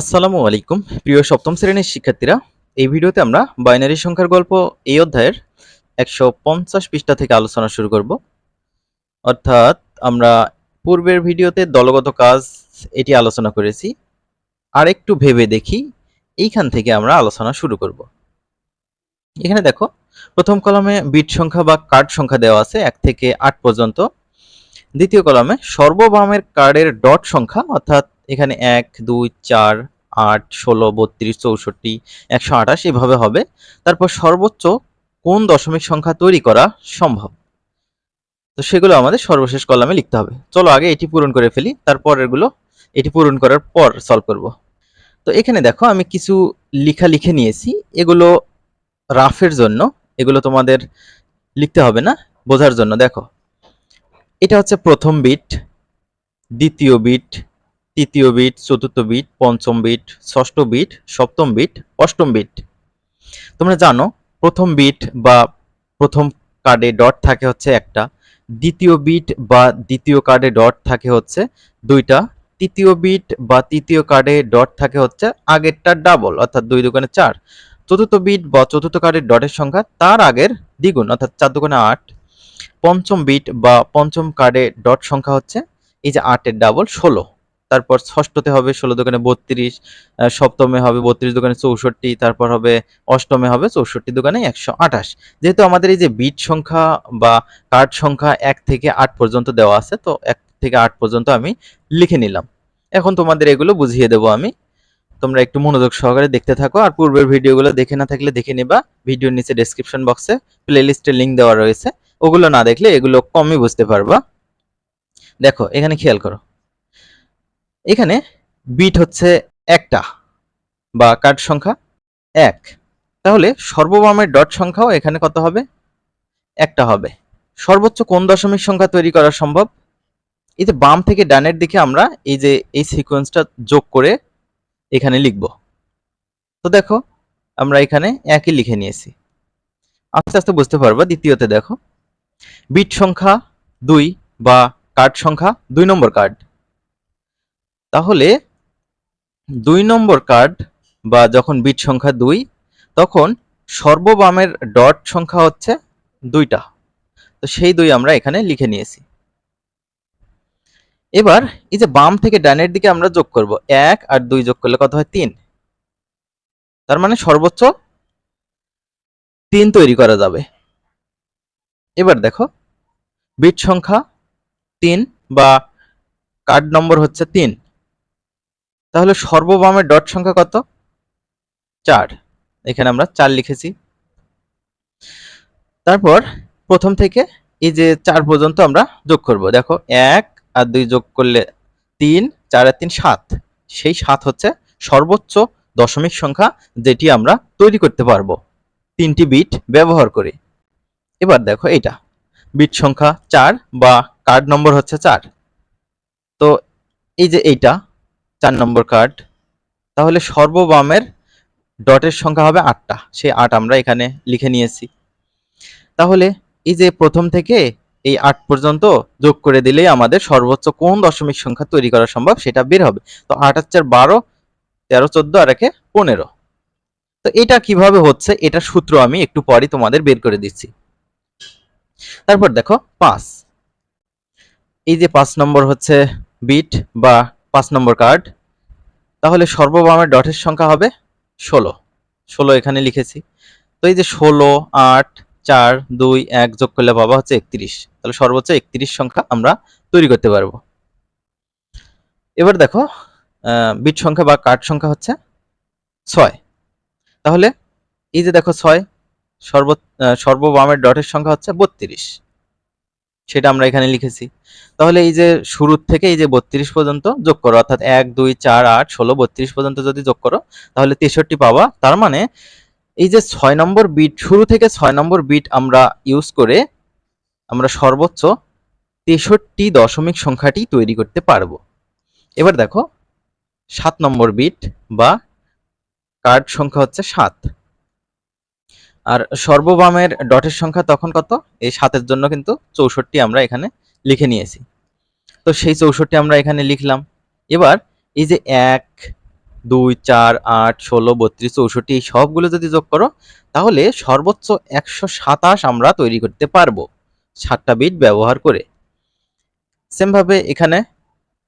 আসসালামু আলাইকুম। প্রিয় সপ্তম শ্রেণির শিক্ষার্থীরা, এই ভিডিওতে আমরা বাইনারি সংখ্যার গল্প এই অধ্যায়ের একশো পঞ্চাশ পৃষ্ঠা থেকে আলোচনা শুরু করব। অর্থাৎ আমরা পূর্বের ভিডিওতে দলগত কাজ এটি আলোচনা করেছি। আর একটু ভেবে দেখি, এইখান থেকে আমরা আলোচনা শুরু করব। এখানে দেখো, প্রথম কলমে বিট সংখ্যা বা কার্ড সংখ্যা দেওয়া আছে, এক থেকে আট পর্যন্ত। দ্বিতীয় কলমে সর্ববামের কার্ডের ডট সংখ্যা, অর্থাৎ এখানে এক, দুই, চার, আট, ষোলো, বত্রিশ, চৌষট্টি, একশো আঠাশ এভাবে হবে। তারপর সর্বোচ্চ কোন দশমিক সংখ্যা তৈরি করা সম্ভব? তো সেগুলো আমাদের সর্বশেষ কলামে লিখতে হবে। চলো আগে এটি পূরণ করে ফেলি তারপর এগুলো এটি পূরণ করার পর সলভ করব। তো এখানে দেখো, আমি কিছু লিখা লিখে নিয়েছি। এগুলো রাফের জন্য, এগুলো তোমাদের লিখতে হবে না, বোঝার জন্য। দেখো, এটা হচ্ছে প্রথম বিট দ্বিতীয় বিট তৃতীয় বিট চতুর্থ বিট পঞ্চম বিট ষষ্ঠ বিট সপ্তম বিট অষ্টম বিট তোমরা জানো, প্রথম বিট বা প্রথম কার্ডে ডট থাকে হচ্ছে একটা, দ্বিতীয় বিট বা দ্বিতীয় কার্ডে ডট থাকে হচ্ছে দুইটা, তৃতীয় বিট বা তৃতীয় কার্ডে ডট থাকে হচ্ছে আগেরটা ডাবল, অর্থাৎ দুই দোকানে চার। চতুর্থ বিট বা চতুর্থ কার্ডের ডটের সংখ্যা তার আগের দ্বিগুণ, অর্থাৎ চার দোকানে আট। পঞ্চম বিট বা পঞ্চম কার্ডে ডট সংখ্যা হচ্ছে এই যে আটের ডাবল ষোলো। তারপর ষষ্ঠতে হবে ষোলো দোকানে বত্রিশ সপ্তমে হবে বত্রিশ দোকানে চৌষট্টি, তারপর হবে অষ্টমে হবে চৌষট্টি দোকানে একশো আঠাশ। যেহেতু আমাদের এই যে বিট সংখ্যা বা কার্ড সংখ্যা এক থেকে আট পর্যন্ত দেওয়া আছে, তো এক থেকে আট পর্যন্ত আমি লিখে নিলাম। এখন তোমাদের এগুলো বুঝিয়ে দেবো আমি। তোমরা একটু মনোযোগ সহকারে দেখতে থাকো আর পূর্বের ভিডিওগুলো দেখে না থাকলে দেখে নিবা। ভিডিওর নিচে ডেসক্রিপশন বক্সে প্লেলিস্টের লিঙ্ক দেওয়া রয়েছে। ওগুলো না দেখলে এগুলো কমই বুঝতে পারবা। দেখো, এখানে খেয়াল করো। এখানে বিট হচ্ছে একটা বা কার্ড সংখ্যা এক। তাহলে সর্ববামের ডট সংখ্যাও এখানে কত হবে? একটা হবে। সর্বোচ্চ কোন দশমিক সংখ্যা তৈরি করা সম্ভব? এই যে বাম থেকে ডানের দিকে আমরা এই যে এই সিকোয়েন্সটা যোগ করে এখানে লিখব। তো দেখো, আমরা এখানে একই লিখে নিয়েছি। আস্তে আস্তে বুঝতে পারবা, দ্বিতীয়তে দেখো। বিট সংখ্যা দুই বা কার্ড সংখ্যা দুই নম্বর কার্ড। তাহলে দুই নম্বর কার্ড বা যখন বিট সংখ্যা দুই, তখন সর্ববামের ডট সংখ্যা হচ্ছে দুইটা। তো সেই দুই আমরা এখানে লিখে নিয়েছি। এবার এই যে বাম থেকে ডানের দিকে আমরা যোগ করব, এক আর দুই যোগ করলে কত হয়? তিন। তার মানে সর্বোচ্চ তিন তৈরি করা যাবে। এবার দেখো বিট সংখ্যা তিন বা কার্ড নম্বর হচ্ছে তিন। তাহলে সর্ববামের ডট সংখ্যা কত? চার। এখানে আমরা চার লিখেছি। তারপর প্রথম থেকে এই যে চার পর্যন্ত আমরা যোগ করব। দেখো, এক আর দুই যোগ করলে তিন, চার আর তিন, সাত। সেই সাত হচ্ছে সর্বোচ্চ দশমিক সংখ্যা যেটি আমরা তৈরি করতে পারব। তিনটি বিট ব্যবহার করে। এবার দেখো এটা বিট সংখ্যা চার বা কার্ড নম্বর হচ্ছে চার। তো এই যে এইটা চার নম্বর কার্ড তাহলে সর্ববামের ডটের সংখ্যা হবে আটটা। সেই আট আমরা এখানে লিখে নিয়েছি। তাহলে এই যে প্রথম থেকে এই আট পর্যন্ত যোগ করে দিলেই আমাদের সর্বোচ্চ কোন দশমিক সংখ্যা তৈরি করা সম্ভব সেটা বের হবে। তো আট হচ্ছে বারো, তেরো, চোদ্দ আর একে পনেরো। তো এটা কীভাবে হচ্ছে এটা সূত্র আমি একটু পরে তোমাদের বের করে দিচ্ছি। তারপর দেখো পাঁচ। এই যে পাঁচ নম্বর হচ্ছে বিট বা পাঁচ নম্বর কার্ড তাহলে সর্ববামের ডটের সংখ্যা হবে ষোলো। ষোলো এখানে লিখেছি। তো এই যে ষোলো, আট, চার, দুই, এক যোগ করলে পাবা হচ্ছে একত্রিশ। তাহলে সর্বোচ্চ একত্রিশ সংখ্যা আমরা তৈরি করতে পারব। এবার দেখো বিট সংখ্যা বা কার্ড সংখ্যা হচ্ছে ছয়। তাহলে এই যে দেখো ছয়, সর্ব সর্ববামের ডটের সংখ্যা হচ্ছে বত্রিশ। সেটা আমরা এখানে লিখেছি। তাহলে এই যে শুরুর থেকে এই যে বত্রিশ পর্যন্ত যোগ করো, অর্থাৎ এক, দুই, চার, আট, ষোলো, বত্রিশ পর্যন্ত যদি যোগ করো, তাহলে তেষট্টি পাওয়া তার মানে এই যে ছয় নম্বর বিট শুরু থেকে ছয় নম্বর বিট আমরা ইউজ করে আমরা সর্বোচ্চ তেষট্টি দশমিক সংখ্যাটি তৈরি করতে পারব। এবার দেখো, সাত নম্বর বিট বা কার্ড সংখ্যা হচ্ছে সাত। আর সর্ববামের ডটের সংখ্যা তখন কত? এই সাতের জন্য কিন্তু চৌষট্টি আমরা এখানে লিখে নিয়েছি। তো সেই চৌষট্টি আমরা এখানে লিখলাম। এবার এই যে এক, দুই, চার, আট, ষোলো, বত্রিশ, চৌষট্টি এই সবগুলো যদি যোগ করো, তাহলে সর্বোচ্চ একশো সাতাশ আমরা তৈরি করতে পারব সাতটা বিট ব্যবহার করে। সেমভাবে এখানে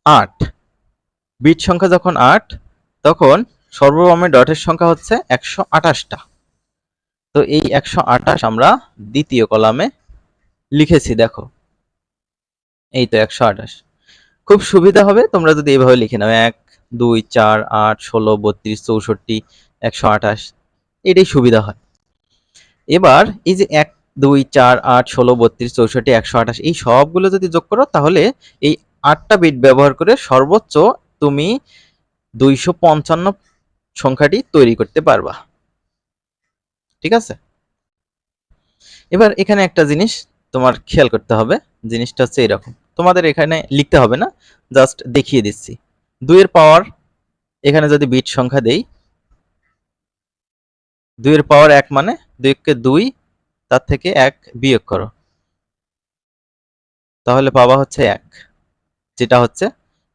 আট, বিট সংখ্যা যখন আট, তখন সর্বমে ডটের সংখ্যা হচ্ছে একশো আঠাশটা। তো এই একশো আঠাশ আমরা দ্বিতীয় কলামে লিখেছি, দেখো। এই তো একশো আঠাশ। খুব সুবিধা হবে, তোমরা যদি এইভাবে লিখে নাও, এক, দুই, চার, আট, ষোলো, বত্রিশ, চৌষট্টি, একশো আঠাশ, এটাই সুবিধা হয়। এবার এই যে এক, দুই, চার, আট, ষোলো, বত্রিশ, চৌষট্টি, একশো আঠাশ, এই সবগুলো যদি যোগ করো, তাহলে এই আটটা বিট ব্যবহার করে সর্বোচ্চ তুমি দুইশো পঞ্চান্ন সংখ্যাটি তৈরি করতে পারবা। ঠিক আছে? এবার এখানে একটা জিনিস তোমার খেয়াল করতে হবে, জিনিসটা হচ্ছে এরকম। তোমাদের এখানে লিখতে হবে না জাস্ট দেখিয়ে দিচ্ছি। দুইয়ের পাওয়ার এখানে যদি বিট সংখ্যা দেই, দুইয়ের পাওয়ার এক মানে দুইকে দুই, তার থেকে এক বিয়োগ করো। তাহলে পাওয়া হচ্ছে এক। যেটা হচ্ছে,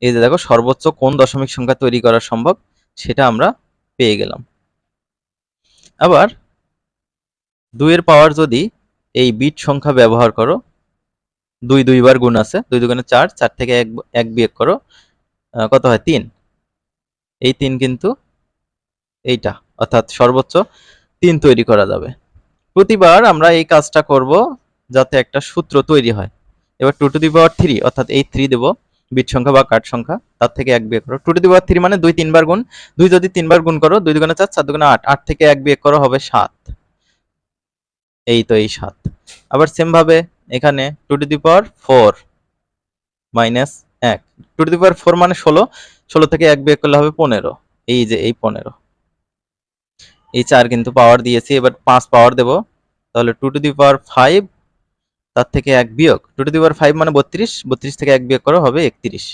এই যে দেখো, সর্বোচ্চ কোন দশমিক সংখ্যা তৈরি করা সম্ভব, সেটা আমরা পেয়ে গেলাম। আবার দুইয়ের পাওয়ার যদি এই বিট সংখ্যা ব্যবহার করো, দুই দুইবার গুণ আছে, দুই দুগুণে চার চার থেকে এক এক বিয়োগ করো কত হয়? তিন। এই তিন কিন্তু এইটা, অর্থাৎ সর্বোচ্চ তিন তৈরি করা যাবে। প্রতিবার আমরা এই কাজটা করব যাতে একটা সূত্র তৈরি হয়। এবার two to the power three অর্থাৎ এই থ্রি দেবো বিট সংখ্যা বা কাঠ সংখ্যা, তার থেকে এক বিয়োগ করো। Two to the power three মানে দুই তিনবার গুণ, দুই যদি তিনবার গুণ করো, দুই দুগুণে চার চার দুগুণে আট আট থেকে এক বিয়োগ করো হবে সাত। এই তো এই সাত। আবার সেম ভাবে এখানে two to the power four minus এক। Two to the power four মানে ষোলো। ষোলো থেকে এক বিয়োগ করলে হবে পনেরো। এই যে এই পনেরো। এই চার কিন্তু পাওয়ার দিয়েছি। এবার পাঁচ পাওয়ার দেব। তাহলে two to the power five তার থেকে এক বিয়োগ। Two to the power five মানে বত্রিশ। বত্রিশ থেকে এক বিয়োগ করো, হবে একত্রিশ।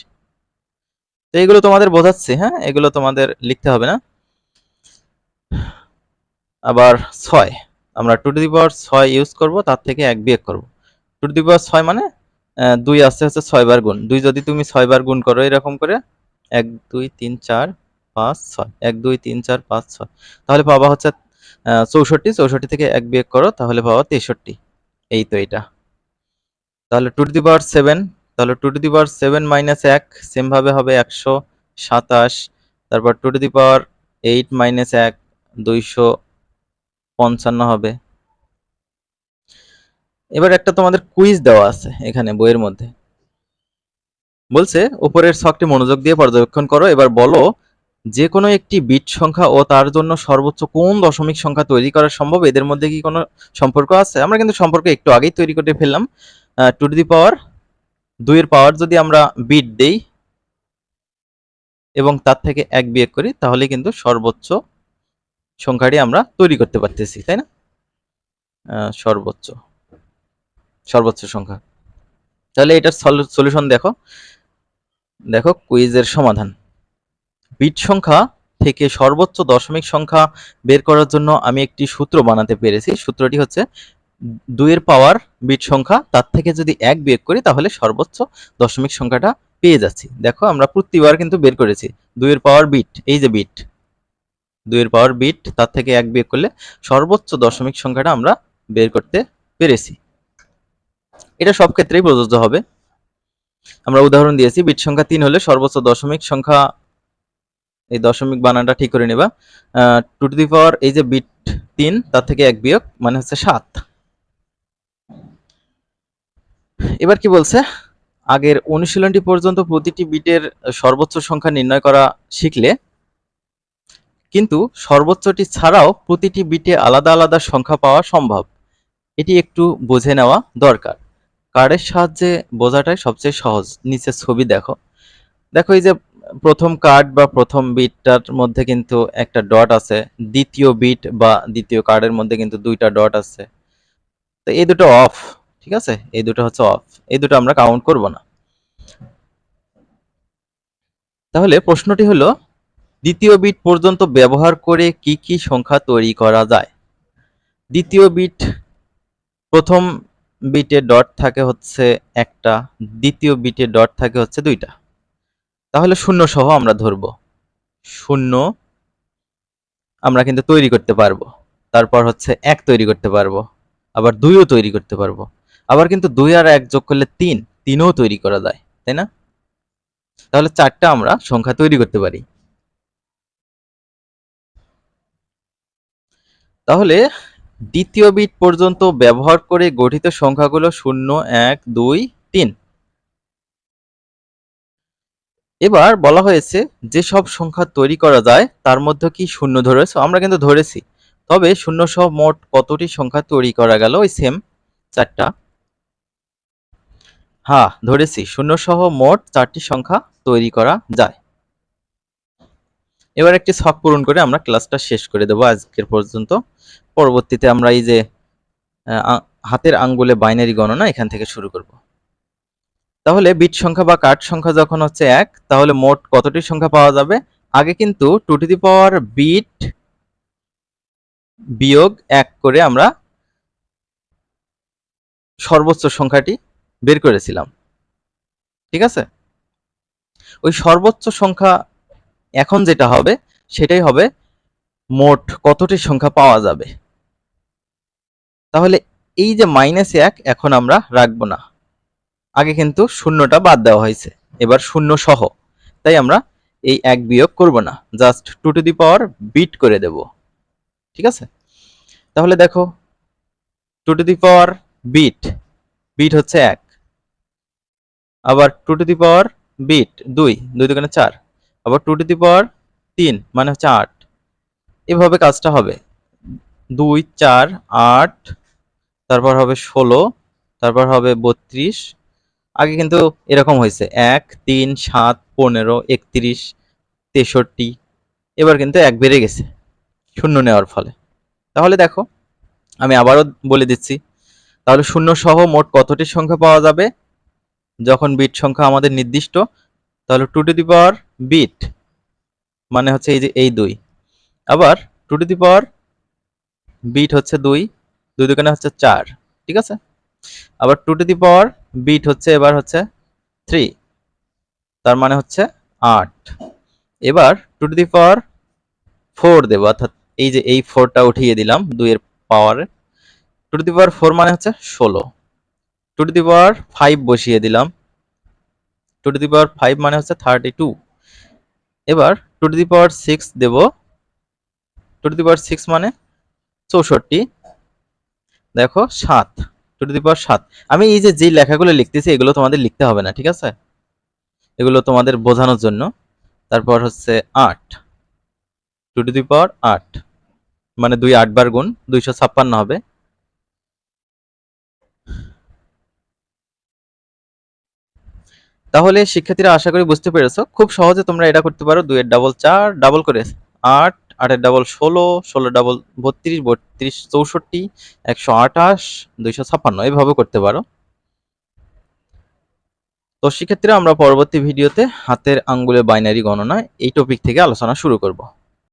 তো এগুলো তোমাদের বোঝাচ্ছে হ্যাঁ? এগুলো তোমাদের লিখতে হবে না। আবার ছয়। আমরা টু টু দি পাওয়ার ছয় ইউজ করব, তার থেকে এক বিয়োগ করব। টু টু দি পাওয়ার ছয় মানে দুই আসতে হচ্ছে ছয় বার গুণ। দুই যদি তুমি ছয় বার গুণ করো এরকম করে, এক, দুই, তিন, চার, পাঁচ, ছয়। এক, দুই, তিন, চার, পাঁচ, ছয়। তাহলে পাবা হচ্ছে চৌষট্টি। চৌষট্টি থেকে এক বিয়োগ করো, তাহলে পাবা তেষট্টি। এই তো এটা। তাহলে two to the power seven তাহলে two to the power seven minus এক সেমভাবে হবে একশো সাতাশ। তারপর two to the power eight minus এক, দুইশো পঞ্চান্ন হবে। এবার একটা তোমাদের কুইজ দেওয়া আছে এখানে বইয়ের মধ্যে। বলছে, উপরের ছকটি মনোযোগ দিয়ে পর্যবেক্ষণ করো। এবার বলো যে কোনো একটি বিট সংখ্যা ও তার জন্য সর্বোচ্চ কোন দশমিক সংখ্যা তৈরি করা সম্ভব? এদের মধ্যে কি কোনো সম্পর্ক আছে? আমরা কিন্তু সম্পর্ক একটু আগেই তৈরি করে ফেললাম। টু টু দি পাওয়ার দুইয়ের পাওয়ার যদি আমরা বিট দেই এবং তার থেকে এক বিয়োগ করি, তাহলে কিন্তু সর্বোচ্চ সংখ্যাটি আমরা তৈরি করতে পারতেছি, তাই না? সর্বোচ্চ সর্বোচ্চ সংখ্যা। তাহলে এটার সলিউশন দেখো। দেখো কুইজের সমাধান। বিট সংখ্যা থেকে সর্বোচ্চ দশমিক সংখ্যা বের করার জন্য আমি একটি সূত্র বানাতে পেরেছি। সূত্রটি হচ্ছে দুইয়ের পাওয়ার বিট সংখ্যা, তার থেকে যদি এক বিয়োগ করি তাহলে সর্বোচ্চ দশমিক সংখ্যাটা পেয়ে যাচ্ছি। দেখো আমরা প্রতিবার কিন্তু বের করেছি, দুইয়ের পাওয়ার বিট, এই যে বিট। দুইয়ের পাওয়ার বিট তার থেকে এক বিয়োগ করলে সর্বোচ্চ দশমিক সংখ্যাটা আমরা বের করতে পেরেছি। এটা সব ক্ষেত্রেই প্রযোজ্য হবে। আমরা উদাহরণ দিয়েছি বিট সংখ্যা তিন হলে সর্বোচ্চ দশমিক সংখ্যা, এই দশমিক বানানটা ঠিক করে নেবা। টু টু দি পাওয়ার এই যে বিট তিন, তার থেকে এক বিয়োগ মানে হচ্ছে সাত। এবার কি বলছে? আগের অনুশীলনটি পর্যন্ত প্রতিটি বিটের সর্বোচ্চ সংখ্যা নির্ণয় করা শিখলে কিন্তু সর্বোচ্চটি ছাড়াও প্রতিটি বিটে আলাদা আলাদা সংখ্যা পাওয়া সম্ভব। এটি একটু বুঝে নেওয়া দরকার। কার্ডের সাহায্যে বোঝাটাই সবচেয়ে সহজ। নিচে ছবি দেখো। দেখো এই যে প্রথম কার্ড বা প্রথম বিটটার মধ্যে কিন্তু একটা ডট আছে। দ্বিতীয় বিট বা দ্বিতীয় কার্ডের মধ্যে কিন্তু দুইটা ডট আছে। তো এই দুটো অফ, ঠিক আছে? এই দুটো হচ্ছে অফ। এই দুটো আমরা কাউন্ট করব না। তাহলে প্রশ্নটি হলো দ্বিতীয় বিট পর্যন্ত ব্যবহার করে কি কি সংখ্যা তৈরি করা যায়? দ্বিতীয় বিট, প্রথম বিটে ডট থাকে হচ্ছে একটা, দ্বিতীয় বিটে ডট থাকে হচ্ছে দুইটা। তাহলে শূন্য সহ আমরা ধরব। শূন্য আমরা কিন্তু তৈরি করতে পারব। তারপর হচ্ছে এক তৈরি করতে পারব। আবার দুইও তৈরি করতে পারব। আবার কিন্তু দুই আর এক যোগ করলে তিন, তিনও তৈরি করা যায়, তাই না? তাহলে চারটা আমরা সংখ্যা তৈরি করতে পারি। তাহলে দ্বিতীয় বিট পর্যন্ত ব্যবহার করে গঠিত সংখ্যাগুলো শূন্য, এক, দুই, তিন। এবার বলা হয়েছে যে সব সংখ্যা তৈরি করা যায়, তার মধ্যে কি শূন্য ধরেছ? আমরা কিন্তু ধরেছি। তবে শূন্য সহ মোট কতটি সংখ্যা তৈরি করা গেল? ওই সেম চারটা। হ্যাঁ ধরেছি। শূন্য সহ মোট চারটি সংখ্যা তৈরি করা যায়। এবার একটি ছক পূরণ করে আমরা ক্লাসটা শেষ করে দেবো আজকের পর্যন্ত। পরবর্তীতে আমরা এই যে হাতের আঙ্গুলে বাইনারি গণনা এখান থেকে শুরু করব। তাহলে বিট সংখ্যা বা কাঠ সংখ্যা যখন হচ্ছে এক, তাহলে মোট কতটি সংখ্যা পাওয়া যাবে? আগে কিন্তু two to the power bit বিয়োগ এক করে আমরা সর্বোচ্চ সংখ্যাটি বের করেছিলাম। ঠিক আছে? ওই সর্বোচ্চ সংখ্যা এখন যেটা হবে, সেটাই হবে মোট কতটি সংখ্যা পাওয়া যাবে? তাহলে এই যে মাইনাস এক, এখন আমরা রাখব না। আগে কিন্তু শূন্যটা বাদ দেওয়া হয়েছে, এবার শূন্য সহ। তাই আমরা এই এক বিয়োগ করব না just two to the power bit করে দেব। ঠিক আছে? তাহলে দেখো two to the power bit bit হচ্ছে এক। আবার two to the power bit দুই দুই দোকানে চার। আবার টু টু দি পাওয়ার তিন মানে হচ্ছে আট। এভাবে কাজটা হবে। দুই, চার, আট, তারপর হবে ষোলো, তারপর হবে বত্রিশ। আগে কিন্তু এরকম হয়েছে। এক, তিন, সাত, পনেরো, একত্রিশ, তেষট্টি। এবার কিন্তু এক বেড়ে গেছে শূন্য নেওয়ার ফলে। তাহলে দেখো, আমি আবারও বলে দিচ্ছি। তাহলে শূন্য সহ মোট কতটি সংখ্যা পাওয়া যাবে? যখন বিট সংখ্যা আমাদের নির্দিষ্ট তাহলে two to the power bit মানে হচ্ছে এই যে এই দুই। আবার two to the power bit হচ্ছে দুই দুই দোকানে হচ্ছে চার, ঠিক আছে? আবার two to the power bit হচ্ছে এবার হচ্ছে থ্রি তার মানে হচ্ছে আট। এবার two to the power four দেবো, অর্থাৎ এই যে এই ফোরটা উঠিয়ে দিলাম দুইয়ের পাওয়ারে two to the power four মানে হচ্ছে ষোলো। Two to the power five বসিয়ে দিলাম। Two to the power five মানে হচ্ছে থার্টি টু এবার two to the power six Dev. Two to the power six মানে চৌষট্টি। দেখো, সাত। টু টু দি পাওয়ার সাত। আমি এই যে যে লেখাগুলো লিখতেছি, এগুলো তোমাদের লিখতে হবে না, ঠিক আছে? এগুলো তোমাদের বোঝানোর জন্য। তারপর হচ্ছে আট। টু টু দি পাওয়ার আট। মানে দুই আট বার গুণ দুইশো ছাপ্পান্ন হবে। তাহলে শিক্ষার্থীরা আশা করি বুঝতে পেরেছ। খুব সহজে তোমরা এটা করতে পারো। দুইয়ের ডাবল চার ডাবল করে আট, আটের ডাবল ষোলো ষোলো ডাবল বত্রিশ বত্রিশ চৌষট্টি, একশো আঠাশ, দুইশো ছাপ্পান্ন। এভাবে করতে পারো। তো শিক্ষার্থীরা, আমরা পরবর্তী ভিডিওতে হাতের আঙ্গুলে বাইনারি গণনা এই টপিক থেকে আলোচনা শুরু করব।